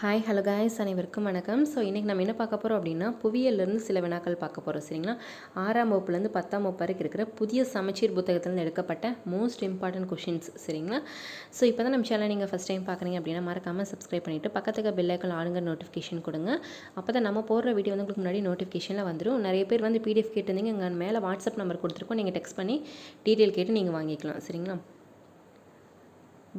Hi hello guys அனைவருக்கும் வணக்கம். So இன்றைக்கி நம்ம என்ன பார்க்க போகிறோம் அப்படின்னா புவியியல்லேருந்து சில வினாக்கள் பார்க்க போகிறோம் சரிங்களா? ஆறாம் வகுப்புலேருந்து பத்தாம் வகுப்பு வரைக்கும் இருக்கிற புதிய சமச்சீர் புத்தகத்திலேருந்து எடுக்கப்பட்ட மோஸ்ட் இம்பார்ட்டன்ட் கொஷின்ஸ் சரிங்களா? ஸோ இப்போ தான் நம்ம சேனல் நீங்கள் ஃபஸ்ட் டைம் பார்க்குறீங்க அப்படின்னா மறக்காமல் சப்ஸ்கிரைப் பண்ணிவிட்டு பக்கத்துக்கு பெல்லைக்கல் ஆளுங்க நோட்டிஃபிகேஷன் கொடுங்க. அப்போ தான் நம்ம போடுற வீடியோ வந்து உங்களுக்கு முன்னாடி நோட்டிஃபிகேஷனில் வந்துடும் நிறைய பேர் வந்து பிடிஎஃப் கேட்டிருந்தீங்க எங்கள் மேலே வாட்ஸ்அப் நம்பர் கொடுத்துருக்கோம். நீங்கள் டெக்ஸ்ட் பண்ணி டீட்டெயில் கேட்டு நீங்கள் வாங்கிக்கலாம் சரிங்களா?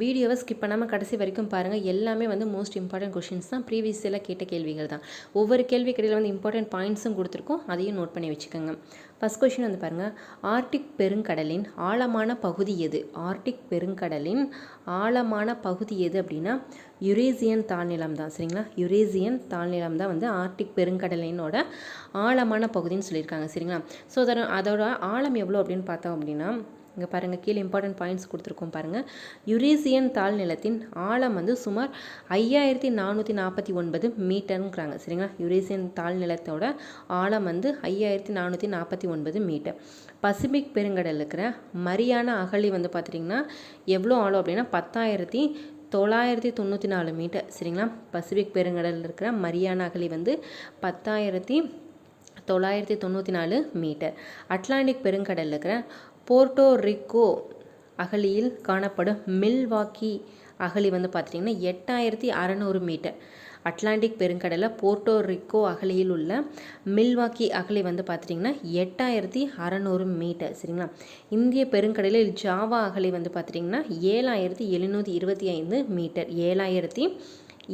வீடியோவை ஸ்கிப் பண்ணாமல் கடைசி வரைக்கும் பாருங்கள் எல்லாமே வந்து மோஸ்ட் இம்பார்ட்டன்ட் கொஷின்ஸ் தான். ப்ரீவியஸ் எல்லாம் கேட்ட கேள்விகள் தான். ஒவ்வொரு கேள்வி கடையில் வந்து இம்பார்ட்டன்ட் பாயிண்ட்ஸும் கொடுத்துருக்கோம். அதையும் நோட் பண்ணி வச்சுக்கோங்க. ஃபஸ்ட் கொஷின் வந்து பாருங்கள் ஆர்டிக் பெருங்கடலின் ஆழமான பகுதி எது? ஆர்டிக் பெருங்கடலின் ஆழமான பகுதி எது அப்படின்னா யுரேசியன் தாழ்நிலம் தான். சரிங்களா? யுரேசியன் தாழ்நிலம் தான் வந்து ஆர்டிக் பெருங்கடலினோட ஆழமான பகுதின்னு சொல்லியிருக்காங்க. சரிங்களா? ஸோ அதோட அதோட ஆழம் எவ்வளோ அப்படின்னு பார்த்தோம் அப்படின்னா இங்கே பாருங்கள் கீழே இம்பார்ட்டன்ட் பாயிண்ட்ஸ் கொடுத்துருக்கோம் பாருங்கள் யுரேசியன் தாழ்நிலத்தின் ஆழம் வந்து சுமார் ஐயாயிரத்தி நானூற்றி நாற்பத்தி ஒன்பது மீட்டருங்கிறாங்க சரிங்களா? யுரேசியன் தாழ்நிலத்தோட ஆழம் வந்து ஐயாயிரத்தி நானூற்றி நாற்பத்தி ஒன்பது மீட்டர் பசிபிக் பெருங்கடல் இருக்கிற மரியான அகழி வந்து பார்த்துட்டிங்கன்னா எவ்வளோ ஆழம் அப்படின்னா பத்தாயிரத்தி தொள்ளாயிரத்தி தொண்ணூற்றி நாலு மீட்டர் சரிங்களா? பசிபிக் பெருங்கடலில் இருக்கிற மரியான அகழி வந்து பத்தாயிரத்தி தொள்ளாயிரத்தி தொண்ணூற்றி நாலு மீட்டர் அட்லாண்டிக் பெருங்கடலில் இருக்கிற போர்ட்டோ ரிக்கோ அகழியில் காணப்படும் மில்வாக்கி அகழி வந்து பார்த்திங்கன்னா எட்டாயிரத்தி அறநூறு மீட்டர். அட்லாண்டிக் பெருங்கடலில் போர்ட்டோ ரிக்கோ அகழியில் உள்ள மில்வாக்கி அகழி வந்து பார்த்துட்டிங்கன்னா எட்டாயிரத்தி அறநூறு மீட்டர் சரிங்களா? இந்திய பெருங்கடலில் ஜாவா அகழி வந்து பார்த்துட்டிங்கன்னா ஏழாயிரத்தி எழுநூற்றி இருபத்தி ஐந்து மீட்டர் ஏழாயிரத்தி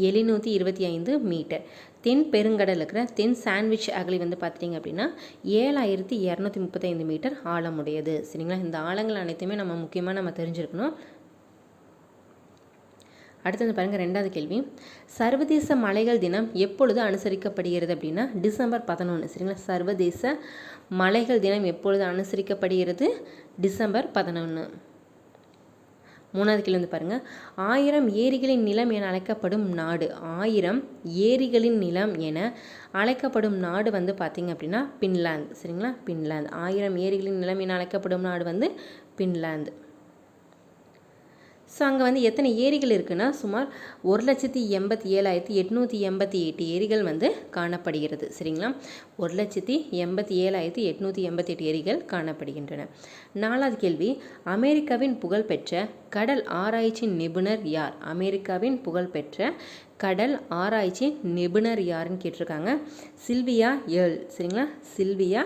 எழுநூற்றி இருபத்தி ஐந்து மீட்டர். தென் பெருங்கடல் இருக்கிற தென் சாண்ட்விச் அகலி வந்து பார்த்துட்டிங்க அப்படின்னா ஏழாயிரத்தி இரநூத்தி முப்பத்தைந்து மீட்டர் ஆழமுடையது. சரிங்களா? இந்த ஆழங்கள் அனைத்துமே நம்ம முக்கியமாக நம்ம தெரிஞ்சிருக்கணும். அடுத்தது பாருங்கள் ரெண்டாவது கேள்வி. சர்வதேச மலைகள் தினம் எப்பொழுது அனுசரிக்கப்படுகிறது அப்படின்னா டிசம்பர் பதினொன்று சரிங்களா? சர்வதேச மலைகள் தினம் எப்பொழுது அனுசரிக்கப்படுகிறது? டிசம்பர் பதினொன்று மூணாவது கேள்வி வந்து பாருங்கள் ஆயிரம் ஏரிகளின் நிலம் என அழைக்கப்படும் நாடு. ஆயிரம் ஏரிகளின் நிலம் என அழைக்கப்படும் நாடு வந்து பார்த்திங்க அப்படின்னா பின்லாந்து. சரிங்களா? பின்லாந்து. ஆயிரம் ஏரிகளின் நிலம் என அழைக்கப்படும் நாடு வந்து பின்லாந்து. ஸோ அங்கே வந்து எத்தனை ஏரிகள் இருக்குன்னா சுமார் ஒரு லட்சத்தி எண்பத்தி ஏழாயிரத்தி எட்நூற்றி எண்பத்தி எட்டு ஏரிகள் வந்து காணப்படுகிறது. சரிங்களா? ஒரு லட்சத்தி எண்பத்தி ஏழாயிரத்தி எட்நூற்றி எண்பத்தி எட்டு ஏரிகள் காணப்படுகின்றன. நாலாவது கேள்வி அமெரிக்காவின் புகழ்பெற்ற கடல் ஆராய்ச்சி நிபுணர் யார்? அமெரிக்காவின் புகழ்பெற்ற கடல் ஆராய்ச்சி நிபுணர் யாருன்னு கேட்டிருக்காங்க? Sylvia Earle. சரிங்களா? Sylvia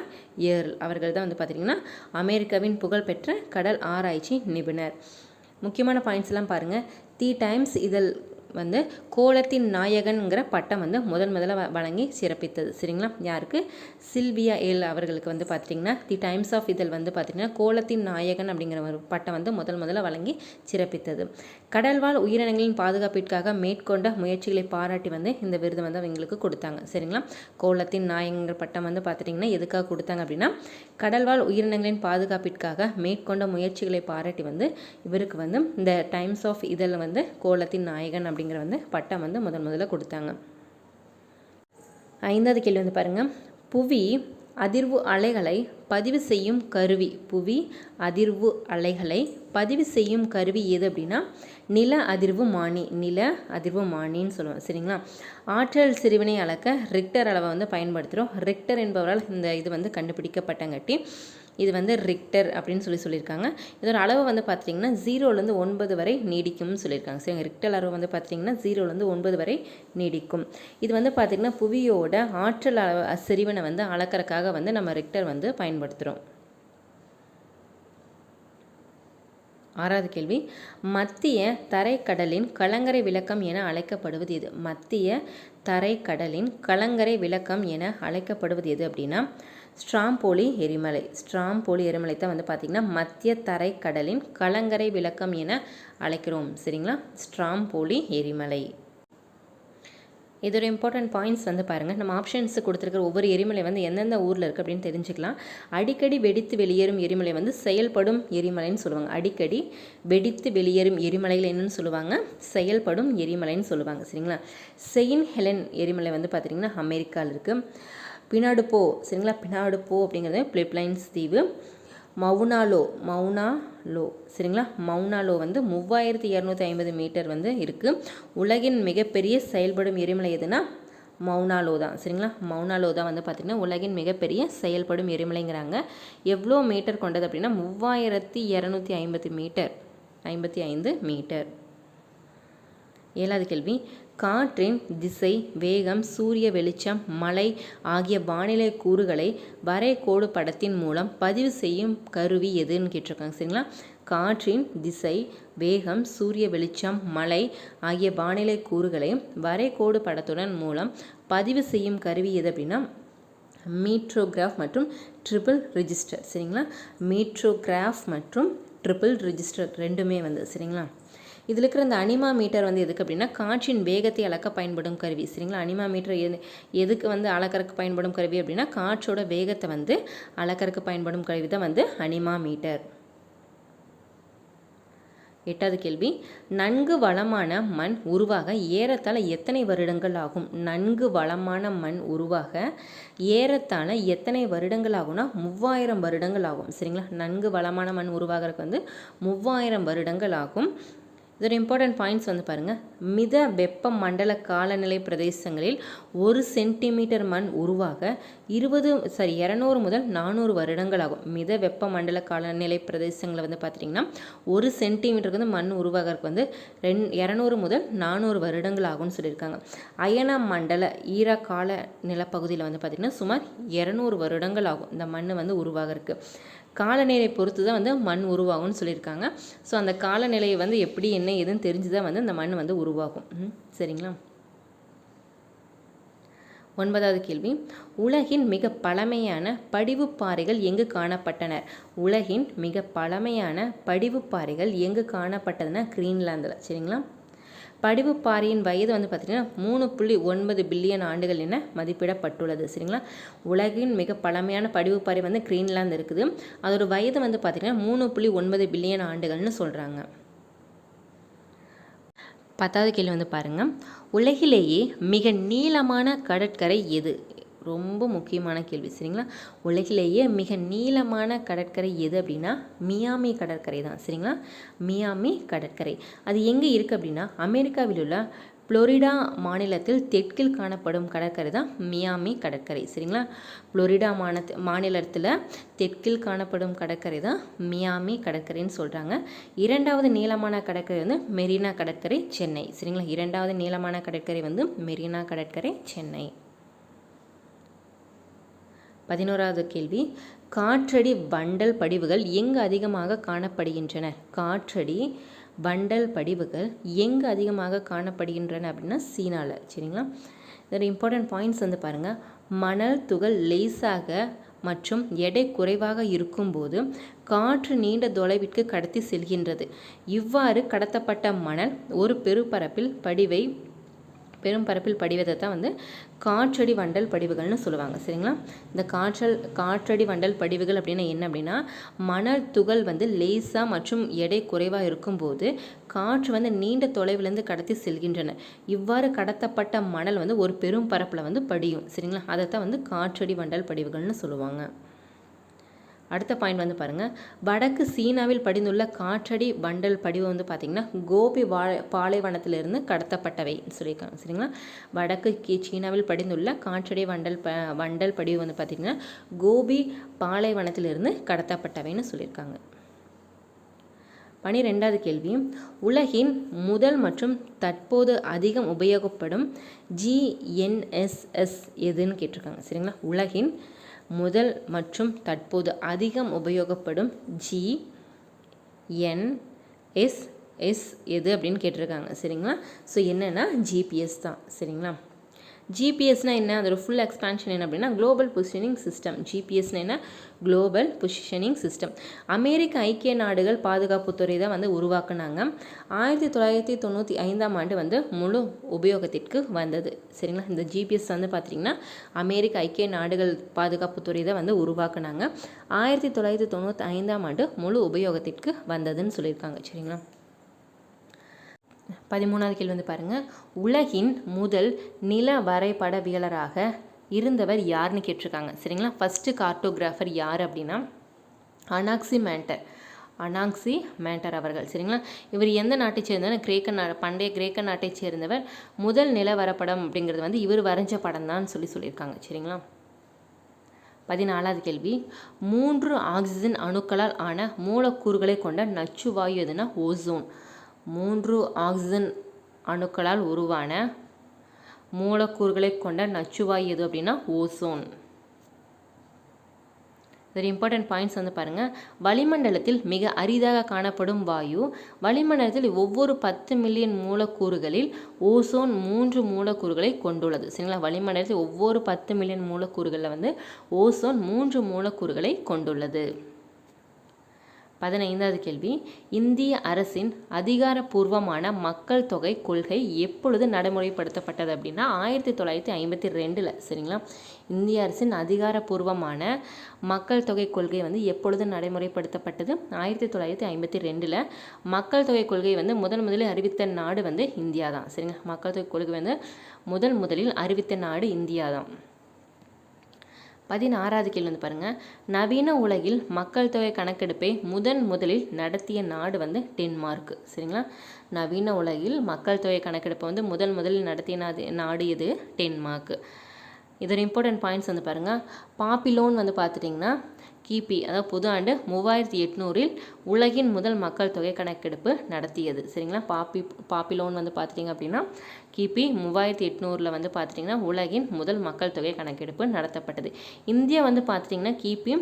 Earle. அவர்கள் தான் வந்து பார்த்திங்கன்னா அமெரிக்காவின் புகழ்பெற்ற கடல் ஆராய்ச்சி நிபுணர். முக்கியமான பாயிண்ட்ஸ்லாம் பாருங்கள் தி டைம்ஸ் இதில் வந்து கோலத்தின் நாயகன்கிற பட்டம் வந்து முதன் முதல்ல வழங்கி சிறப்பித்தது. சரிங்களா? யாருக்கு? சில்வியா எல் அவர்களுக்கு வந்து பார்த்திங்கன்னா தி டைம்ஸ் ஆஃப் இதழ் வந்து பார்த்திங்கன்னா கோலத்தின் நாயகன் அப்படிங்கிற ஒரு பட்டம் வந்து முதல் முதல்ல வழங்கி சிறப்பித்தது. கடல்வாழ் உயிரினங்களின் பாதுகாப்பிற்காக மேற்கொண்ட முயற்சிகளை பாராட்டி வந்து இந்த விருது வந்து அவங்களுக்கு கொடுத்தாங்க. சரிங்களா? கோலத்தின் நாயகங்கிற பட்டம் வந்து பார்த்துட்டிங்கன்னா எதுக்காக கொடுத்தாங்க அப்படின்னா கடல்வாழ் உயிரினங்களின் பாதுகாப்பிற்காக மேற்கொண்ட முயற்சிகளை பாராட்டி வந்து இவருக்கு வந்து இந்த டைம்ஸ் ஆஃப் இதழ் வந்து கோலத்தின் நாயகன் அப்படிங்கிற வந்து பட்டம் வந்து முதன் முதல்ல கொடுத்தாங்க. ஐந்தாவது கேள்வி வந்து பாருங்கள் புவி அதிர்வு அலைகளை பதிவு செய்யும் கருவி. புவி அதிர்வு அலைகளை பதிவு செய்யும் கருவி எது அப்படின்னா நில அதிர்வு மானி. நில அதிர்வு மானின்னு சொல்லுவோம் சரிங்களா? ஆற்றல் சிறுவினை அளக்க ரிக்டர் அளவை வந்து பயன்படுத்துகிறோம் ரிக்டர் என்பவரால் இந்த இது வந்து கண்டுபிடிக்கப்பட்டங்காட்டி இது வந்து ரிக்டர் அப்படின்னு சொல்லி சொல்லியிருக்காங்க. இதோட அளவு வந்து பார்த்திங்கன்னா ஜீரோலேருந்து ஒன்பது வரை நீடிக்கும்னு சொல்லியிருக்காங்க. சரிங்க ரிக்டர் அளவு வந்து பார்த்திங்கன்னா ஜீரோலேருந்து ஒன்பது வரை நீடிக்கும். இது வந்து பார்த்திங்கன்னா புவியோட ஆற்றல் அளவு செறிவனை வந்து அளக்கறக்காக வந்து நம்ம ரிக்டர் வந்து பயன்படுத்துகிறோம் ஆறாவது கேள்வி. மத்திய தரைக்கடலின் கலங்கரை விளக்கம் என அழைக்கப்படுவது எது? மத்திய தரைக்கடலின் கலங்கரை விளக்கம் என அழைக்கப்படுவது எது அப்படின்னா ஸ்ட்ராம்போலி எரிமலை. ஸ்ட்ராம்போலி எரிமலை தான் வந்து பார்த்திங்கன்னா மத்திய தரைக்கடலின் கலங்கரை விளக்கம் என அழைக்கிறோம். சரிங்களா? ஸ்ட்ராம்போலி எரிமலை. இதோட இம்பார்ட்டன்ட் பாயிண்ட்ஸ் வந்து பாருங்கள் நம்ம ஆப்ஷன்ஸ் கொடுத்துருக்கிற ஒவ்வொரு எரிமலை வந்து எந்தெந்த ஊரில் இருக்குது அப்படின்னு தெரிஞ்சுக்கலாம். அடிக்கடி வெடித்து வெளியேறும் எரிமலை வந்து செயல்படும் எரிமலைன்னு சொல்லுவாங்க. அடிக்கடி வெடித்து வெளியேறும் எரிமலைகள் என்னன்னு சொல்லுவாங்க. செயல்படும் எரிமலைன்னு சொல்லுவாங்க. சரிங்களா? செயின் ஹெலன் எரிமலை வந்து பார்த்திங்கன்னா அமெரிக்காவில் இருக்குது பினாடு போ சரிங்களா? பினாடு போ அப்படிங்கிறது பிலிப்லைன்ஸ் தீவு. மவுனாலோ மவுனாலோ சரிங்களா? மவுனாலோ வந்து மூவாயிரத்தி இரநூத்தி ஐம்பது மீட்டர் வந்து இருக்குது உலகின் மிகப்பெரிய செயல்படும் எரிமலை எதுனா மவுனாலோ தான் சரிங்களா? மவுனாலோ தான் வந்து பார்த்திங்கன்னா உலகின் மிகப்பெரிய செயல்படும் எரிமலைங்கிறாங்க. எவ்வளோ மீட்டர் கொண்டது அப்படின்னா மூவாயிரத்தி இரநூத்தி ஐம்பது மீட்டர் ஐம்பத்தி ஐந்து மீட்டர். ஏழாவது கேள்வி. காற்றின் திசை வேகம் சூரிய வெளிச்சம் மழை ஆகிய வானிலை கூறுகளை வரைகோடு படத்தின் மூலம் பதிவு செய்யும் கருவி எதுன்னு கேட்டிருக்காங்க சரிங்களா? காற்றின் திசை வேகம் சூரிய வெளிச்சம் மழை ஆகிய வானிலை கூறுகளை வரைகோடு படத்துடன் மூலம் பதிவு செய்யும் கருவி எது அப்படின்னா மீட்ரோகிராஃப் மற்றும் ட்ரிபிள் ரிஜிஸ்டர் சரிங்களா? மீட்ரோகிராஃப் மற்றும் ட்ரிபிள் ரிஜிஸ்டர் ரெண்டுமே வந்து சரிங்களா? இதில் இருக்கிற இந்த அனிமா மீட்டர் வந்து எதுக்கு அப்படின்னா காற்றின் வேகத்தை அளக்க பயன்படும் கருவி. சரிங்களா? அனிமா மீட்டர் எது எதுக்கு வந்து அளக்கறக்கு பயன்படும் கருவி அப்படின்னா காற்றோட வேகத்தை வந்து அளக்கறக்கு பயன்படும் கருவி தான் வந்து அனிமா மீட்டர். எட்டாவது கேள்வி. நன்கு வளமான மண் உருவாக ஏறத்தாழ எத்தனை வருடங்கள் ஆகும்? நன்கு வளமான மண் உருவாக ஏறத்தாழ எத்தனை வருடங்கள் ஆகும்னா மூவாயிரம் வருடங்கள் ஆகும். சரிங்களா? நன்கு வளமான மண் உருவாகிறதுக்கு வந்து மூவாயிரம் வருடங்கள் ஆகும். இதோட இம்பார்ட்டன்ட் பாயிண்ட்ஸ் வந்து பாருங்கள் மித வெப்ப மண்டல காலநிலை பிரதேசங்களில் ஒரு சென்டிமீட்டர் மண் உருவாக இருபது சாரி இரநூறு முதல் நானூறு வருடங்கள் ஆகும் மித வெப்ப மண்டல காலநிலை பிரதேசங்களை வந்து பார்த்துட்டிங்கன்னா ஒரு சென்டிமீட்டருக்கு வந்து மண் உருவாகிறதுக்கு வந்து ரெண் இரநூறு முதல் நானூறு வருடங்கள் ஆகும்னு சொல்லியிருக்காங்க. அயன மண்டல ஈர கால நிலப்பகுதியில் வந்து பார்த்திங்கன்னா சுமார் இரநூறு வருடங்கள் ஆகும் இந்த மண் வந்து உருவாகிறதுக்கு. காலநிலை பொறுத்து தான் வந்து மண் உருவாகும்னு சொல்லியிருக்காங்க. ஸோ அந்த காலநிலையை வந்து எப்படி என்ன ஏதுன்னு தெரிஞ்சு தான் வந்து அந்த மண் வந்து உருவாகும். ம், சரிங்களா? ஒன்பதாவது கேள்வி. உலகின் மிக பழமையான படிவு பாறைகள் எங்கு காணப்பட்டன? உலகின் மிக பழமையான படிவு பாறைகள் எங்கு காணப்பட்டதுன்னா கிரீன்லாந்தில். சரிங்களா? படிவுப்பாறையின் வயது வந்து பார்த்திங்கன்னா மூணு புள்ளி ஒன்பது பில்லியன் ஆண்டுகள் என மதிப்பிடப்பட்டுள்ளது. சரிங்களா? உலகின் மிக பழமையான படிவுப்பாறை வந்து கிரீன்லாந்து இருக்குது. அதோட வயது வந்து பார்த்திங்கன்னா மூணு புள்ளி ஒன்பது பில்லியன் ஆண்டுகள்னு சொல்கிறாங்க பத்தாவது கேள்வி வந்து பாருங்கள் உலகிலேயே மிக நீளமான கடற்கரை எது? ரொம்ப முக்கியமான கேள்வி சரிங்களா? உலகிலேயே மிக நீளமான கடற்கரை எது அப்படின்னா மியாமி கடற்கரை தான் சரிங்களா? மியாமி கடற்கரை. அது எங்கே இருக்குது அப்படின்னா அமெரிக்காவில் உள்ள புளோரிடா மாநிலத்தில் தெற்கில் காணப்படும் கடற்கரை தான் மியாமி கடற்கரை சரிங்களா? புளோரிடா மாநில மாநிலத்தில் தெற்கில் காணப்படும் கடற்கரை தான் மியாமி கடற்கரைன்னு சொல்கிறாங்க இரண்டாவது நீளமான கடற்கரை வந்து மெரினா கடற்கரை சென்னை சரிங்களா? இரண்டாவது நீளமான கடற்கரை வந்து மெரினா கடற்கரை சென்னை. பதினோராவது கேள்வி. காற்றடி வண்டல் படிவுகள் எங்கு அதிகமாக காணப்படுகின்றன? காற்றடி வண்டல் படிவுகள் எங்கு அதிகமாக காணப்படுகின்றன அப்படின்னா சீனாவில் சரிங்களா? இதில் இம்பார்ட்டன்ட் பாயிண்ட்ஸ் வந்து பாருங்கள் மணல் துகள் லேசாக மற்றும் எடை குறைவாக இருக்கும்போது காற்று நீண்ட தொலைவிற்கு கடத்தி செல்கின்றது. இவ்வாறு கடத்தப்பட்ட மணல் ஒரு பெருப்பரப்பில் படிவை பெரும் பரப்பில் படிவதை தான் வந்து காற்றடி வண்டல் படிவுகள்னு சொல்லுவாங்க சரிங்களா? இந்த காற்றல் காற்றடி வண்டல் படிவுகள் அப்படின்னா என்ன அப்படின்னா மணல் துகள் வந்து லேசாக மற்றும் எடை குறைவாக இருக்கும்போது காற்று வந்து நீண்ட தொலைவிலேருந்து கடத்தி செல்கின்றன. இவ்வாறு கடத்தப்பட்ட மணல் வந்து ஒரு பெரும் பரப்பில் வந்து படியும் சரிங்களா? அதைத்தான் வந்து காற்றடி வண்டல் படிவுகள்னு சொல்லுவாங்க. அடுத்த பாயிண்ட் வந்து பாருங்கள் வடக்கு சீனாவில் படிந்துள்ள காற்றடி வண்டல் படிவு வந்து பார்த்திங்கன்னா கோபி வா பாலைவனத்திலிருந்து கடத்தப்பட்டவை சொல்லியிருக்காங்க. சரிங்களா? வடக்கு சீனாவில் படிந்துள்ள காற்றடி வண்டல் ப வண்டல் படிவு வந்து பார்த்திங்கன்னா கோபி பாலைவனத்திலிருந்து கடத்தப்பட்டவைன்னு சொல்லியிருக்காங்க. பனிரெண்டாவது கேள்வி. உலகின் முதல் மற்றும் தற்போது அதிகம் உபயோகப்படும் ஜிஎன்எஸ்எஸ் எதுன்னு கேட்டிருக்காங்க. சரிங்களா? உலகின் முதல் மற்றும் தற்போது அதிகம் உபயோகப்படும் ஜி என் எஸ் எஸ் எது அப்படின்னு கேட்டிருக்காங்க. சரிங்களா? ஸோ என்னென்னா ஜிபிஎஸ் தான். சரிங்களா? ஜிபிஎஸ்னா என்ன? அதோட ஃபுல் எக்ஸ்பான்ஷன் என்ன அப்படின்னா குளோபல் பொசிஷனிங் சிஸ்டம் ஜிபிஎஸ்னா என்ன? குளோபல் பொசிஷனிங் சிஸ்டம் அமெரிக்க ஐக்கிய நாடுகள் பாதுகாப்புத்துறை தான் வந்து உருவாக்குனாங்க. ஆயிரத்தி தொள்ளாயிரத்தி தொண்ணூற்றி ஐந்தாம் ஆண்டு வந்து முழு உபயோகத்திற்கு வந்தது. சரிங்களா? இந்த ஜிபிஎஸ் வந்து பார்த்திங்கன்னா அமெரிக்க ஐக்கிய நாடுகள் பாதுகாப்புத்துறை தான் வந்து உருவாக்குனாங்க. ஆயிரத்தி தொள்ளாயிரத்தி தொண்ணூற்றி ஐந்தாம் ஆண்டு முழு உபயோகத்திற்கு வந்ததுன்னு சொல்லியிருக்காங்க. சரிங்களா? பதிமூணாவது கேள்வி வந்து பாருங்கள் உலகின் முதல் நில வரைபடவியலராக இருந்தவர் யாருன்னு கேட்டிருக்காங்க. சரிங்களா? ஃபஸ்ட்டு கார்ட்டோகிராஃபர் யார் அப்படின்னா அனாக்சி மேண்டர் அனாங்சி மேண்டர் அவர்கள். சரிங்களா? இவர் எந்த நாட்டை சேர்ந்தவர்? கிரேக்க நா பண்டைய கிரேக்க நாட்டை சேர்ந்தவர். முதல் நிலவரப்படம் அப்படிங்கிறது வந்து இவர் வரைஞ்ச படம் தான் சொல்லி சொல்லியிருக்காங்க. சரிங்களா? பதினாலாவது கேள்வி. மூன்று ஆக்சிஜன் அணுக்களால் ஆன மூலக்கூறுகளை கொண்ட நச்சு வாயு எதுனா ஓசோன். மூன்று ஆக்சிஜன் அணுக்களால் உருவான மூலக்கூறுகளை கொண்ட நச்சுவாயு எது அப்படின்னா ஓசோன். வெரி இம்பார்ட்டன்ட் பாயிண்ட்ஸ் வந்து பாருங்கள் வளிமண்டலத்தில் மிக அரிதாக காணப்படும் வாயு வளிமண்டலத்தில் ஒவ்வொரு பத்து மில்லியன் மூலக்கூறுகளில் ஓசோன் மூன்று மூலக்கூறுகளை கொண்டுள்ளது. சரிங்களா? வளிமண்டலத்தில் ஒவ்வொரு பத்து மில்லியன் மூலக்கூறுகளில் வந்து ஓசோன் மூன்று மூலக்கூறுகளை கொண்டுள்ளது. பதினைந்தாவது கேள்வி. இந்திய அரசின் அதிகாரப்பூர்வமான மக்கள் தொகை கொள்கை எப்பொழுது நடைமுறைப்படுத்தப்பட்டது அப்படின்னா ஆயிரத்தி தொள்ளாயிரத்தி ஐம்பத்தி ரெண்டில். சரிங்களா? இந்திய அரசின் அதிகாரப்பூர்வமான மக்கள் தொகை கொள்கை வந்து எப்பொழுது நடைமுறைப்படுத்தப்பட்டது? ஆயிரத்தி தொள்ளாயிரத்தி ஐம்பத்தி ரெண்டில். மக்கள் தொகை கொள்கை வந்து முதன் முதலில் அறிவித்த நாடு வந்து இந்தியா தான் சரிங்களா மக்கள் தொகை கொள்கை வந்து முதல் முதலில் அறிவித்த நாடு இந்தியா தான் பதினாறாவது கேள்வி வந்து பாருங்கள் நவீன உலகில் மக்கள் தொகை கணக்கெடுப்பை முதன் முதலில் நடத்திய நாடு வந்து டென்மார்க். சரிங்களா? நவீன உலகில் மக்கள் தொகை கணக்கெடுப்பை வந்து முதன் முதலில் நடத்திய நாடு நாடு இது டென்மார்க். இதோட இம்பார்ட்டன்ட் பாயிண்ட்ஸ் வந்து பாருங்கள் பாப்பிலோன் வந்து பார்த்துட்டிங்கன்னா கிபி அதாவது புது ஆண்டு மூவாயிரத்தி எட்நூறில் உலகின் முதல் மக்கள் தொகை கணக்கெடுப்பு நடத்தியது. சரிங்களா? பாப்பி பாப்பிலோன் வந்து பார்த்துட்டிங்க அப்படின்னா கிபி மூவாயிரத்தி எட்நூறில் வந்து பார்த்துட்டிங்கன்னா உலகின் முதல் மக்கள் தொகை கணக்கெடுப்பு நடத்தப்பட்டது. இந்தியா வந்து பார்த்துட்டிங்கன்னா கிபி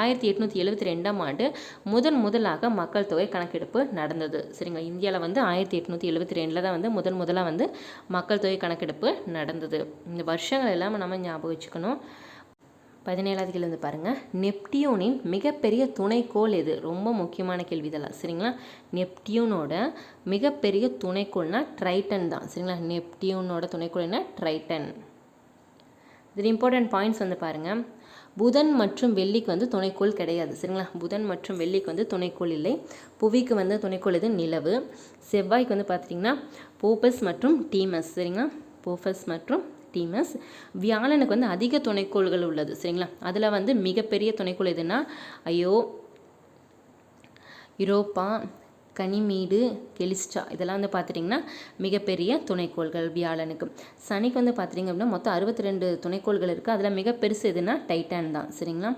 ஆயிரத்தி எட்நூற்றி எழுபத்தி ரெண்டாம் ஆண்டு முதன் முதலாக மக்கள் தொகை கணக்கெடுப்பு நடந்தது. சரிங்களா? இந்தியாவில் வந்து ஆயிரத்தி எட்நூற்றி எழுபத்தி ரெண்டில் தான் வந்து முதன் முதலாக வந்து மக்கள் தொகை கணக்கெடுப்பு நடந்தது. இந்த வருஷங்கள் எல்லாமே நம்ம ஞாபகம் வச்சுக்கணும். பதினேழாவது கேள்வி வந்து பாருங்கள் நெப்டியூனின் மிகப்பெரிய துணைக்கோள் எது? ரொம்ப முக்கியமான கேள்வி இதெல்லாம். சரிங்களா? நெப்டியூனோட மிகப்பெரிய துணைக்கோள்னா ட்ரைட்டன் தான். சரிங்களா? நெப்டியூனோட துணைக்கோள் என்ன? ட்ரைட்டன். இதில் இம்பார்ட்டன்ட் பாயிண்ட்ஸ் வந்து பாருங்கள் புதன் மற்றும் வெள்ளிக்கு வந்து துணைக்கோள் கிடையாது. சரிங்களா? புதன் மற்றும் வெள்ளிக்கு வந்து துணைக்கோள் இல்லை. புவிக்கு வந்து துணைக்கோள் இது நிலவு. செவ்வாய்க்கு வந்து பார்த்துட்டிங்கன்னா போப்பஸ் மற்றும் டீமஸ். சரிங்களா? போஃபஸ் மற்றும் டீமஸ் வியாழனுக்கு வந்து அதிக துணைக்கோள்கள் உள்ளது. சரிங்களா? அதில் வந்து மிகப்பெரிய துணைக்கோள் எதுனா ஐயோ யூரோப்பா கனிமீடு கெலிஸ்டா இதெல்லாம் வந்து பார்த்துட்டிங்கன்னா மிகப்பெரிய துணைக்கோள்கள் வியாழனுக்கு. சனிக்கு வந்து பார்த்துட்டிங்க அப்படின்னா மொத்தம் அறுபத்தி ரெண்டு துணைக்கோள்கள் இருக்குது அதில் மிக பெருசு எதுனா டைட்டான் தான். சரிங்களா?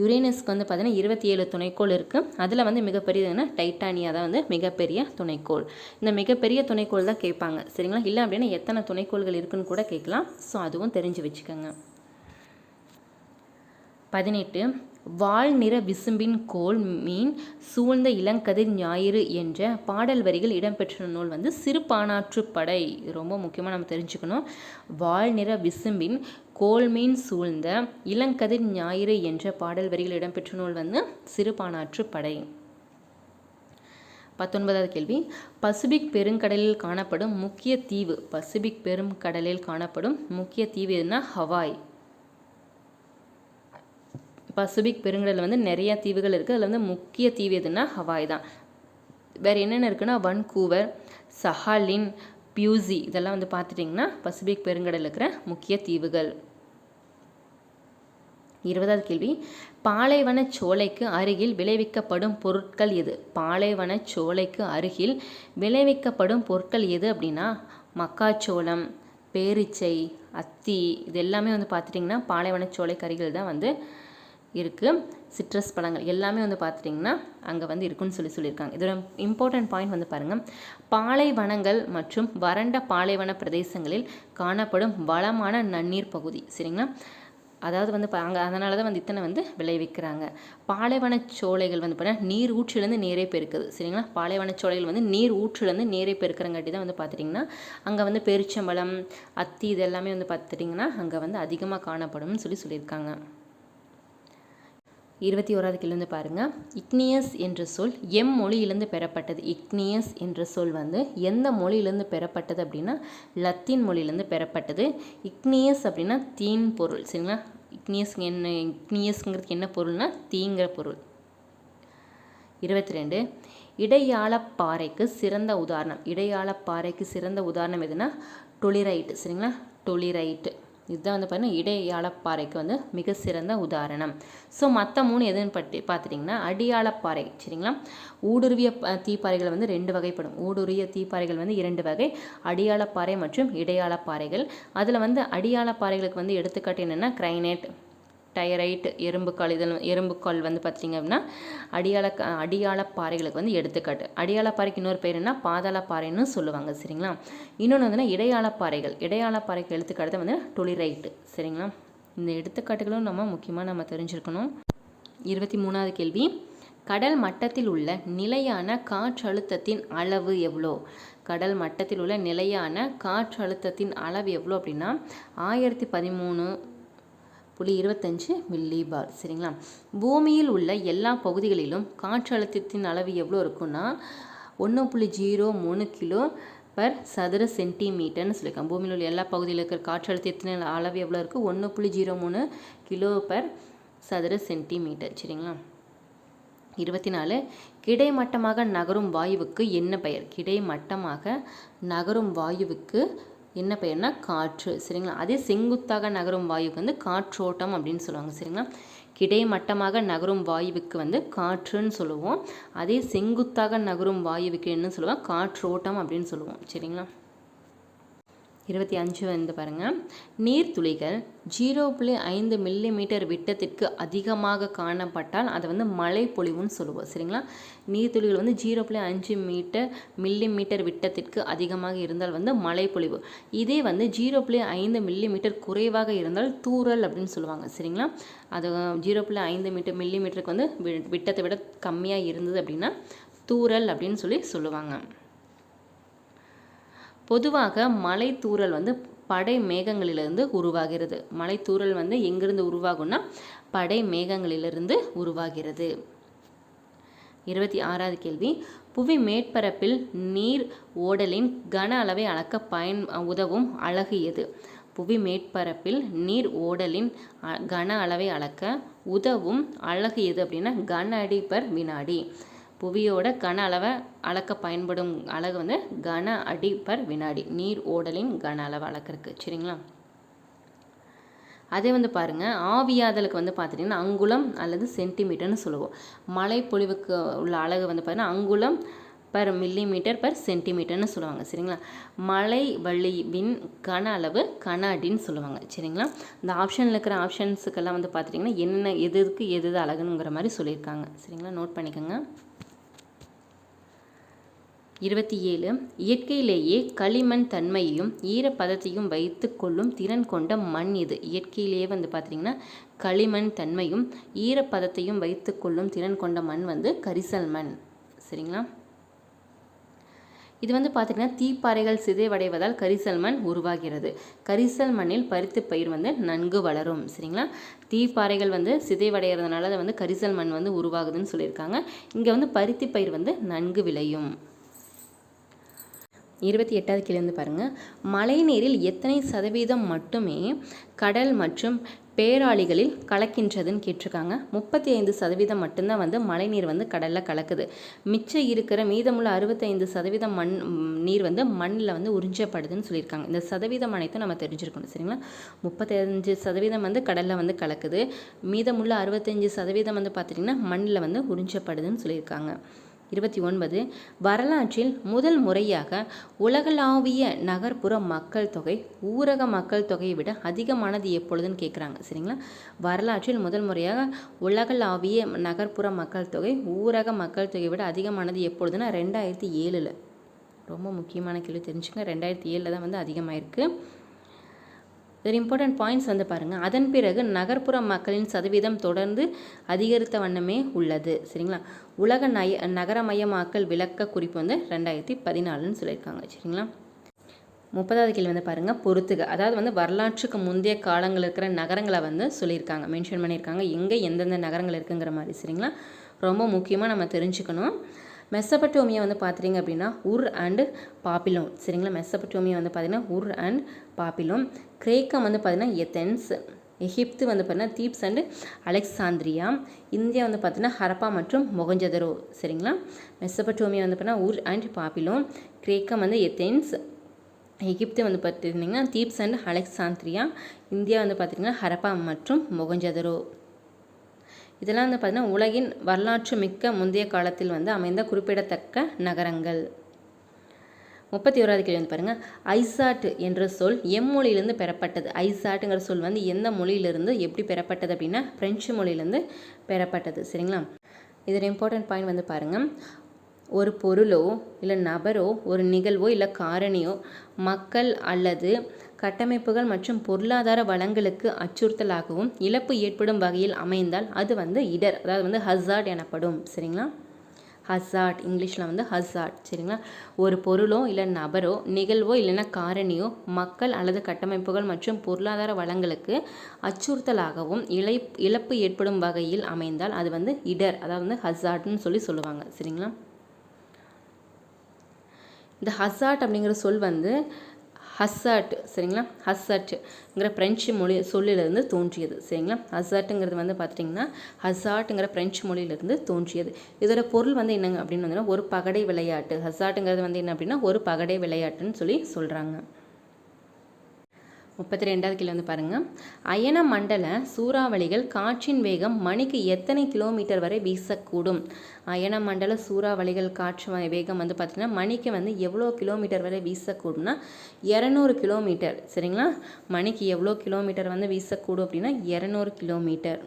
யுரேனஸ்க்கு வந்து பார்த்தீங்கன்னா இருபத்தி ஏழு துணைக்கோள் இருக்குது அதில் வந்து மிகப்பெரியதுன்னா டைட்டானியா தான் வந்து மிகப்பெரிய துணைக்கோள். இந்த மிகப்பெரிய துணைக்கோள் தான் கேட்பாங்க. சரிங்களா? இல்லை அப்படின்னா எத்தனை துணைக்கோள்கள் இருக்குன்னு கூட கேட்கலாம். ஸோ அதுவும் தெரிஞ்சு வச்சுக்கோங்க. பதினெட்டு வால் நிற விசும்பின் கோல் மீன் சூழ்ந்த இளங்கதிர் ஞாயிறு என்ற பாடல் வரிகள் இடம்பெற்ற நூல் வந்து சிறுபானாற்று படை. ரொம்ப முக்கியமாக நம்ம தெரிஞ்சுக்கணும். வால் நிற விசும்பின் கோல்மீன் சூழ்ந்த இளங்கதிர் ஞாயிறு என்ற பாடல் வரிகள் இடம்பெற்ற நூல் வந்து சிறுபானாற்று படை. பத்தொன்பதாவது கேள்வி. பசிபிக் பெருங்கடலில் காணப்படும் முக்கிய தீவு பசிபிக் பெருங்கடலில் காணப்படும் முக்கிய தீவு எதுனா ஹவாய். பசிபிக் பெருங்கடலில் வந்து நிறையா தீவுகள் இருக்குது அதில் வந்து முக்கிய தீவு எதுனா ஹவாய் தான். வேறு என்னென்ன இருக்குன்னா வன்கூவர் சஹாலின் பியூசி இதெல்லாம் வந்து பார்த்துட்டிங்கன்னா பசிபிக் பெருங்கடலில் இருக்கிற முக்கிய தீவுகள். இருபதாவது கேள்வி. பாலைவன சோலைக்கு அருகில் விளைவிக்கப்படும் பொருட்கள் எது? பாலைவன சோலைக்கு அருகில் விளைவிக்கப்படும் பொருட்கள் எது அப்படின்னா மக்காச்சோளம் பேரிச்சை அத்தி இது எல்லாமே வந்து பார்த்துட்டிங்கன்னா பாலைவன சோலைக்கு அருகில் தான் வந்து இருக்குது சிட்ரஸ் பழங்கள் எல்லாமே வந்து பார்த்துட்டிங்கன்னா அங்கே வந்து இருக்குன்னு சொல்லி சொல்லியிருக்காங்க. இதோட இம்பார்ட்டன்ட் பாயிண்ட் வந்து பாருங்கள் பாலைவனங்கள் மற்றும் வறண்ட பாலைவன பிரதேசங்களில் காணப்படும் வளமான நன்னீர் பகுதி சரிங்களா? அதாவது வந்து அங்கே அதனால தான் வந்து இத்தனை வந்து விளைவிக்கிறாங்க. பாலைவன சோலைகள் வந்து பார்த்தீங்கன்னா நீர் ஊற்றிலேருந்து நேரே பெருக்குது. சரிங்களா? பாலைவன சோலைகள் வந்து நீர் ஊற்றிலேருந்து நேரே பெருக்கிறங்காட்டி தான் வந்து பார்த்துட்டிங்கன்னா அங்கே வந்து பெருச்சம்பழம் அத்தி இது எல்லாமே வந்து பார்த்துட்டிங்கன்னா அங்கே வந்து அதிகமாக காணப்படும்னு சொல்லி சொல்லியிருக்காங்க. இருபத்தி ஓராவது கேள்வி பாருங்கள் இக்னியஸ் என்ற சொல் எம் மொழியிலிருந்து பெறப்பட்டது. இக்னியஸ் என்ற சொல் வந்து எந்த மொழியிலேருந்து பெறப்பட்டது அப்படின்னா லத்தீன் மொழியிலேருந்து பெறப்பட்டது. இக்னியஸ் அப்படின்னா தீன் பொருள். சரிங்களா? இக்னியஸ் என்ன இக்னியஸ்ங்கிறதுக்கு என்ன பொருள்னா தீங்கிற பொருள். இருபத்தி ரெண்டு. இடையாள பாறைக்கு சிறந்த உதாரணம். இடையாள பாறைக்கு சிறந்த உதாரணம் எதுனா டொலிரைட்டு. சரிங்களா? டொலிரைட்டு. இதுதான் வந்து பார்த்தீங்கன்னா இடையாளப்பாறைக்கு வந்து மிக சிறந்த உதாரணம். ஸோ மற்ற மூணு எதுன்னு பற்றி பார்த்துட்டிங்கன்னா அடியாளப்பாறை சரிங்களா? ஊடுருவிய ப- தீப்பாறைகள் வந்து ரெண்டு வகைப்படும். ஊடுருவிய தீப்பாறைகள் வந்து இரண்டு வகை அடியாளப்பாறை மற்றும் இடையாளப்பாறைகள். அதில் வந்து அடியாளப்பாறைகளுக்கு வந்து எடுத்துக்காட்டு என்னென்னா கிரைனேட் டயரைட் எறும்புக்கால் இதில் எறும்புக்கால் வந்து பார்த்தீங்க அப்படின்னா அடியாள அடியாள பாறைகளுக்கு வந்து எடுத்துக்காட்டு. அடியாள பாறைக்கு இன்னொரு பேர் என்ன? பாதாள பாறைன்னு சொல்லுவாங்க சரிங்களா? இன்னொன்று வந்துன்னா இடையாள பாறைகள் இடையாள பாறைக்கு எடுத்துக்காட்டு வந்து டொலிரைட்டு சரிங்களா? இந்த எடுத்துக்காட்டுகளும் நம்ம முக்கியமாக நம்ம தெரிஞ்சிருக்கணும். இருபத்தி மூணாவது கேள்வி. கடல் மட்டத்தில் உள்ள நிலையான காற்றழுத்தத்தின் அளவு எவ்வளோ? கடல் மட்டத்தில் உள்ள நிலையான காற்றழுத்தத்தின் அளவு எவ்வளோ அப்படின்னா ஆயிரத்தி பதிமூணு புள்ளி இருபத்தஞ்சு மில்லி பார் சரிங்களா? பூமியில் உள்ள எல்லா பகுதிகளிலும் காற்றழுத்தத்தின் அளவு எவ்வளோ இருக்குன்னா ஒன்று புள்ளி ஜீரோ மூணு கிலோ பர் சதுர சென்டிமீட்டர்னு சொல்லியிருக்காங்க. பூமியில் உள்ள எல்லா பகுதியில் இருக்கிற காற்றழுத்தத்தின் அளவு எவ்வளோ இருக்குது ஒன்று புள்ளி ஜீரோ மூணு கிலோ பர் சதுர சென்டிமீட்டர் சரிங்களா? இருபத்தி நாலு கிடைமட்டமாக நகரும் வாயுவுக்கு என்ன பெயர்? கிடைமட்டமாக நகரும் வாயுவுக்கு என்ன பெயர்னா காற்று சரிங்களா? அதே செங்குத்தாக நகரும் வாயுக்கு வந்து காற்றோட்டம் அப்படின்னு சொல்லுவாங்க சரிங்களா? கிடைமட்டமாக நகரும் வாயுவுக்கு வந்து காற்றுன்னு சொல்லுவோம். அதே செங்குத்தாக நகரும் வாயுவுக்கு என்ன சொல்லுவோம்? காற்றோட்டம் அப்படின்னு சொல்லுவோம் சரிங்களா? இருபத்தி அஞ்சு வந்து பாருங்கள் நீர்த்துளிகள் ஜீரோ புள்ளி ஐந்து மில்லி மீட்டர் விட்டத்திற்கு அதிகமாக காணப்பட்டால் அதை வந்து மழை பொழிவுன்னு சொல்லுவோம். சரிங்களா? நீர்த்துளிகள் வந்து ஜீரோ புள்ளி அஞ்சு மீட்டர் மில்லி மீட்டர் விட்டத்திற்கு அதிகமாக இருந்தால் வந்து மழை பொழிவு இதே வந்து ஜீரோ புள்ளி ஐந்து மில்லி மீட்டர் குறைவாக இருந்தால் தூரல் அப்படின்னு சொல்லுவாங்க. சரிங்களா? அது ஜீரோ புள்ளி ஐந்து மீட்டர் மில்லி மீட்டருக்கு வந்து விட்டத்தை விட கம்மியாக இருந்தது அப்படின்னா தூரல் அப்படின்னு சொல்லி சொல்லுவாங்க. பொதுவாக மலை தூறல் வந்து படை மேகங்களிலிருந்து உருவாகிறது. மலை தூறல் வந்து எங்கிருந்து உருவாகும்னா படை மேகங்களிலிருந்து உருவாகிறது. இருபத்தி ஆறாவது கேள்வி. புவி மேற்பரப்பில் நீர் ஓடலின் கன அளவை அளக்க பயன் உதவும் அழகு எது? புவி மேற்பரப்பில் நீர் ஓடலின் அ- கன அளவை அளக்க உதவும் அழகு எது அப்படின்னா கன அடி பர் வினாடி. புவியோட கன அளவை அளக்க பயன்படும் அலகு வந்து கன அடி பர் வினாடி நீர் ஓடலின் கன அளவை அளக்கிறதுக்கு சரிங்களா? அதே வந்து பாருங்கள் ஆவியாதலுக்கு வந்து பார்த்துட்டிங்கன்னா அங்குலம் அல்லது சென்டிமீட்டர்னு சொல்லுவோம். மழை பொழிவுக்கு உள்ள அலகு வந்து பார்த்தீங்கன்னா அங்குலம் பர் மில்லிமீட்டர் பர் சென்டிமீட்டர்னு சொல்லுவாங்க சரிங்களா? மலை வழிவின் கன அளவு கன அடின்னு சொல்லுவாங்க சரிங்களா? இந்த ஆப்ஷனில் இருக்கிற ஆப்ஷன்ஸுக்கெல்லாம் வந்து பார்த்துட்டிங்கன்னா என்ன எதுக்கு எது எது அழகுங்கிற மாதிரி சொல்லியிருக்காங்க சரிங்களா? நோட் பண்ணிக்கோங்க. இருபத்தி ஏழு இயற்கையிலேயே களிமண் தன்மையையும் ஈரப்பதத்தையும் வைத்து கொள்ளும் திறன் கொண்ட மண் இது. இயற்கையிலேயே வந்து பார்த்தீங்கன்னா களிமண் தன்மையும் ஈரப்பதத்தையும் வைத்து கொள்ளும் திறன் கொண்ட மண் வந்து கரிசல் மண். சரிங்களா? இது வந்து பார்த்திங்கன்னா தீப்பாறைகள் சிதைவடைவதால் கரிசல் மண் உருவாகிறது. கரிசல் மண்ணில் பருத்தி பயிர் வந்து நன்கு வளரும். சரிங்களா? தீப்பாறைகள் வந்து சிதைவடைகிறதுனால அதை வந்து கரிசல் மண் வந்து உருவாகுதுன்னு சொல்லியிருக்காங்க. இங்கே வந்து பருத்தி பயிர் வந்து நன்கு விளையும். இருபத்தி எட்டாவது கேள்வி வந்து பாருங்கள் மழைநீரில் எத்தனை சதவீதம் மட்டுமே கடல் மற்றும் பேராளிகளில் கலக்கின்றதுன்னு கேட்டிருக்காங்க. முப்பத்தி ஐந்து சதவீதம் மட்டும்தான் வந்து மழைநீர் வந்து கடலில் கலக்குது. மிச்சம் இருக்கிற மீதமுள்ள அறுபத்தைந்து சதவீதம் மண் நீர் வந்து மண்ணில் வந்து உறிஞ்சப்படுதுன்னு சொல்லியிருக்காங்க. இந்த சதவீதம் அனைத்தும் நம்ம தெரிஞ்சிருக்கணும் சரிங்களா? முப்பத்தஞ்சு சதவீதம் வந்து கடலில் வந்து கலக்குது. மீதமுள்ள அறுபத்தஞ்சு சதவீதம் வந்து பார்த்துட்டிங்கன்னா மண்ணில் வந்து உறிஞ்சப்படுதுன்னு சொல்லியிருக்காங்க. இருபத்தி ஒன்பது வரலாற்றில் முதல் முறையாக உலகளாவிய நகர்ப்புற மக்கள் தொகை ஊரக மக்கள் தொகையை விட அதிகமானது எப்பொழுதுன்னு கேட்குறாங்க சரிங்களா? வரலாற்றில் முதல் முறையாக உலகளாவிய நகர்ப்புற மக்கள் தொகை ஊரக மக்கள் தொகையை விட அதிகமானது எப்பொழுதுன்னா ரெண்டாயிரத்தி ஏழில். ரொம்ப முக்கியமான கேள்வி தெரிஞ்சுங்க ரெண்டாயிரத்தி ஏழில் தான் வந்து அதிகமாயிருக்கு. இதில் இம்பார்ட்டன்ட் பாயிண்ட்ஸ் வந்து பாருங்கள் அதன் பிறகு நகர்ப்புற மக்களின் சதவீதம் தொடர்ந்து அதிகரித்த வண்ணமே உள்ளது. சரிங்களா? உலக நய நகரமயமாக்கல் விளக்க குறிப்பு வந்து ரெண்டாயிரத்தி பதினாலுன்னு சொல்லியிருக்காங்க. சரிங்களா? முப்பதாவது கேள்வி வந்து பாருங்கள் பொறுத்துக. அதாவது வந்து வரலாற்றுக்கு முந்தைய காலங்கள் இருக்கிற நகரங்களை வந்து சொல்லியிருக்காங்க. மென்ஷன் பண்ணியிருக்காங்க. எங்கே எந்தெந்த நகரங்கள் இருக்குங்கிற மாதிரி. சரிங்களா? ரொம்ப முக்கியமாக நம்ம தெரிஞ்சுக்கணும். மெசபட்டோமியா வந்து பார்த்துட்டிங்க அப்படின்னா உர் அண்டு பாப்பிலோன் சரிங்களா? மெசபட்டோமியா வந்து பார்த்தீங்கன்னா உர் அண்ட் பாப்பிலோன் கிரேக்கம் வந்து பார்த்தீங்கன்னா எத்தென்ஸ். எகிப்து வந்து பார்த்தீங்கன்னா தீப்ஸ் அண்டு அலெக்சாந்திரியா. இந்தியா வந்து பார்த்தீங்கன்னா ஹரப்பா மற்றும் மொகஞ்சதரோ. சரிங்களா? மெசபட்டோமியா வந்து பார்த்தீங்கன்னா உர் அண்ட் பாப்பிலோன் கிரேக்கம் வந்து எத்தென்ஸ். எகிப்து வந்து பார்த்துருந்தீங்கன்னா தீப்ஸ் அண்ட் அலெக்சாந்திரியா. இந்தியா வந்து பார்த்திங்கன்னா ஹரப்பா மற்றும் மொகஞ்சதரோ. இதெல்லாம் வந்து பார்த்திங்கன்னா உலகின் வரலாற்று மிக்க முந்தைய காலத்தில் வந்து அமைந்த குறிப்பிடத்தக்க நகரங்கள். முப்பத்தி ஓராவது கேள்வி வந்து பாருங்கள் ஐசாட் என்ற சொல் எம்மொழியிலிருந்து பெறப்பட்டது. ஐசாட்டுங்கிற சொல் வந்து எந்த மொழியிலிருந்து எப்படி பெறப்பட்டது அப்படின்னா பிரெஞ்சு மொழியிலேருந்து பெறப்பட்டது. சரிங்களா? இதில் இம்பார்ட்டன்ட் பாயிண்ட் வந்து பாருங்கள் ஒரு பொருளோ இல்லை நபரோ ஒரு நிகழ்வோ இல்லை காரணியோ மக்கள் அல்லது கட்டமைப்புகள் மற்றும் பொருளாதார வளங்களுக்கு அச்சுறுத்தலாகவும் இழப்பு ஏற்படும் வகையில் அமைந்தால் அது வந்து இடர் அதாவது வந்து ஹசார்ட் எனப்படும். சரிங்களா? ஹசார்ட் இங்கிலீஷில் வந்து ஹசார்ட் சரிங்களா? ஒரு பொருளோ இல்லை நபரோ நிகழ்வோ இல்லைன்னா காரணியோ மக்கள் அல்லது கட்டமைப்புகள் மற்றும் பொருளாதார வளங்களுக்கு அச்சுறுத்தலாகவும் இழை இழப்பு ஏற்படும் வகையில் அமைந்தால் அது வந்து இடர் அதாவது வந்து ஹசார்ட்னு சொல்லி சொல்லுவாங்க. சரிங்களா? இந்த ஹசார்ட் அப்படிங்கிற சொல் வந்து ஹஸ்ஸாட் சரிங்களா? ஹஸ்ஸாட்டுங்கிற பிரெஞ்சு மொழி சொல்லிலிருந்து தோன்றியது சரிங்களா? ஹஸ்ஸாட்டுங்கிறது வந்து பார்த்துட்டிங்கன்னா ஹஸாட்டுங்கிற பிரெஞ்சு மொழியிலிருந்து தோன்றியது. இதோட பொருள் வந்து என்னங்க அப்படின்னு வந்து ஒரு பகடை விளையாட்டு. ஹஸ்ஸாட்டுங்கிறது வந்து என்ன அப்படின்னா ஒரு பகடை விளையாட்டுன்னு சொல்லி சொல்கிறாங்க முப்பத்தி ரெண்டாவது கிலோ வந்து பாருங்கள் அயன மண்டல சூறாவளிகள் காற்றின் வேகம் மணிக்கு எத்தனை கிலோமீட்டர் வரை வீசக்கூடும்? அயன மண்டல சூறாவளிகள் காற்று வேகம் வந்து பார்த்திங்கன்னா மணிக்கு வந்து எவ்வளோ கிலோமீட்டர் வரை வீசக்கூடும்னா இரநூறு கிலோமீட்டர். சரிங்களா? மணிக்கு எவ்வளோ கிலோமீட்டர் வந்து வீசக்கூடும் அப்படின்னா இரநூறு கிலோமீட்டர்.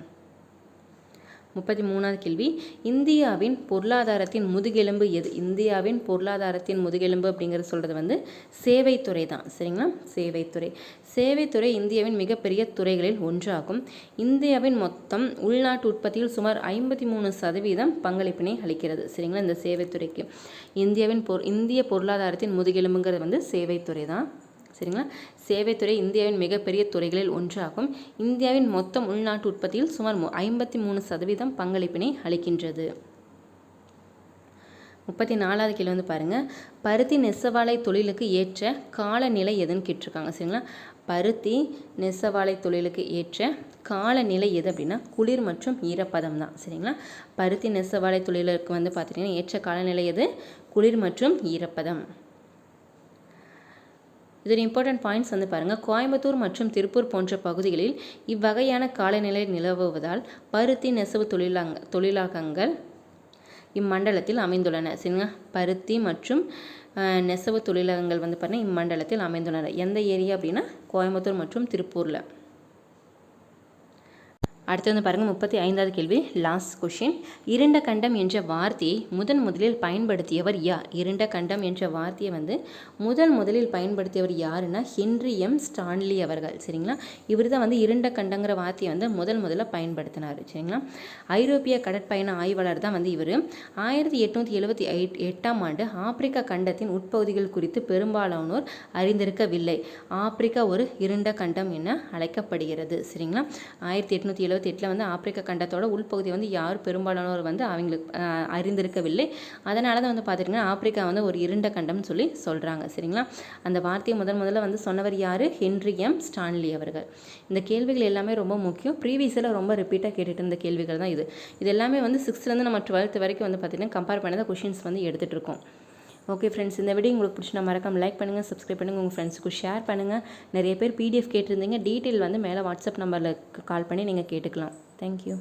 முப்பத்தி மூணாவது கேள்வி. இந்தியாவின் பொருளாதாரத்தின் முதுகெலும்பு எது? இந்தியாவின் பொருளாதாரத்தின் முதுகெலும்பு அப்படிங்கிறது சொல்கிறது வந்து சேவைத்துறை தான். சரிங்களா? சேவைத்துறை. சேவைத்துறை இந்தியாவின் மிகப்பெரிய துறைகளில் ஒன்றாகும். இந்தியாவின் மொத்தம் உள்நாட்டு உற்பத்தியில் சுமார் ஐம்பத்தி மூணு சதவீதம் பங்களிப்பினை அளிக்கிறது. சரிங்களா? இந்த சேவைத்துறைக்கு. இந்தியாவின் பொ இந்திய பொருளாதாரத்தின் முதுகெலும்புங்கிறது வந்து சேவைத்துறை தான். சரிங்களா? சேவைத்துறை இந்தியாவின் மிகப்பெரிய துறைகளில் ஒன்றாகும். இந்தியாவின் மொத்தம் உள்நாட்டு உற்பத்தியில் சுமார் ஐம்பத்தி மூணு சதவீதம் பங்களிப்பினை அளிக்கின்றது. முப்பத்தி நாலாவது கீழே வந்து பாருங்கள் பருத்தி நெசவாலை தொழிலுக்கு ஏற்ற காலநிலை எதுன்னு கேட்டிருக்காங்க சரிங்களா? பருத்தி நெசவாலை தொழிலுக்கு ஏற்ற காலநிலை எது அப்படின்னா குளிர் மற்றும் ஈரப்பதம் தான் சரிங்களா? பருத்தி நெசவாலை தொழிலுக்கு வந்து பார்த்திங்கன்னா ஏற்ற காலநிலை எது? குளிர் மற்றும் ஈரப்பதம். இதில் இம்பார்ட்டன்ட் பாயிண்ட்ஸ் வந்து பாருங்கள் கோயம்புத்தூர் மற்றும் திருப்பூர் போன்ற பகுதிகளில் இவ்வகையான காலநிலை நிலவுவதால் பருத்தி நெசவு தொழிலாங்க தொழிலாகங்கள் இம்மண்டலத்தில் அமைந்துள்ளன. சரிங்களா? பருத்தி மற்றும் நெசவு தொழிலகங்கள் வந்து பார்த்தீங்கன்னா இம்மண்டலத்தில் அமைந்துள்ளன. எந்த ஏரியா அப்படின்னா கோயம்புத்தூர் மற்றும் திருப்பூரில். அடுத்து வந்து பாருங்கள் முப்பத்தி ஐந்தாவது கேள்வி லாஸ்ட் கொஷின் இருண்ட கண்டம் என்ற வார்த்தையை முதன் முதலில் பயன்படுத்தியவர் யார்? இருண்ட கண்டம் என்ற வார்த்தையை வந்து முதல் முதலில் பயன்படுத்தியவர் யாருன்னா ஹென்ரி எம். ஸ்டான்லி அவர்கள். சரிங்களா? இவர் தான் வந்து இருண்ட கண்டங்கிற வார்த்தையை வந்து முதல் முதல்ல பயன்படுத்தினார். சரிங்களா? ஐரோப்பிய கடற்பயண ஆய்வாளர் தான் வந்து இவர். ஆயிரத்தி எட்நூற்றி எழுபத்தி எட்டாம் ஆண்டு ஆப்பிரிக்கா கண்டத்தின் உட்பகுதிகள் குறித்து பெரும்பாலானோர் அறிந்திருக்கவில்லை. ஆப்பிரிக்கா ஒரு இருண்ட கண்டம் என அழைக்கப்படுகிறது. சரிங்களா? ஆயிரத்தி எட்நூற்றி எழுபத்தி எட்டில் வந்து ஆப்பிரிக்க கண்டத்தோட உள்பகுதி வந்து யார் பெரும்பாலானோர் வந்து அவங்களுக்கு அறிந்திருக்கவில்லை. அதனால தான் வந்து பார்த்துட்டிங்கன்னா ஆப்பிரிக்கா வந்து ஒரு இருண்ட கண்டம்னு சொல்லி சொல்கிறாங்க சரிங்களா? அந்த வார்த்தையை முதன் முதல்ல வந்து சொன்னவர் யார்? Henry M. ஸ்டான்லி அவர்கள். இந்த கேள்விகள் எல்லாமே ரொம்ப முக்கியம். ப்ரீவியஸில் ரொம்ப ரிப்பீட்டாக கேட்டுட்டு இருந்த கேள்விகள் தான் இது. இது எல்லாமே வந்து சிக்ஸ்த்லேருந்து நம்ம டுவெல்த் வரைக்கும் வந்து பார்த்திங்கன்னா கம்பேர் பண்ணி தான் கொஷின்ஸ் வந்து எடுத்துகிட்டு இருக்கோம். ஓகே ஃப்ரெண்ட்ஸ் இந்த வீடியோ உங்களுக்கு பிடிச்சினா மறக்காம லைக் பண்ணுங்கள் சப்ஸ்கிரைப் பண்ணுங்கள் உங்கள் ஃப்ரெண்ட்ஸுக்கு ஷேர் பண்ணுங்கள் நிறைய பேர் பிடிஎஃப் கேட்டிருந்தீங்க டீட்டெயில் வந்து மேலே வாட்ஸ்அப் நம்பரில் கால் பண்ணி நீங்கள் கேட்டுக்கலாம். தேங்க்யூ